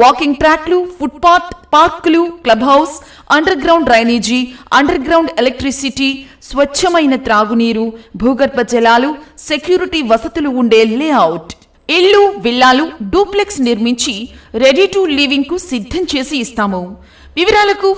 Walking ట్రాక్లు footpath పార్కులు club house underground drainage underground electricity స్వచ్ఛమైన త్రాగునీరు భూగర్భ జలాలు సెక్యూరిటీ వసతులు ఉండే లేఅవుట్. ఇల్లు విల్లాలు డూప్లెక్స్ నిర్మించి రెడీ టు లివింగ్కు సిద్ధం చేసి ఇస్తాము. వివరాలకు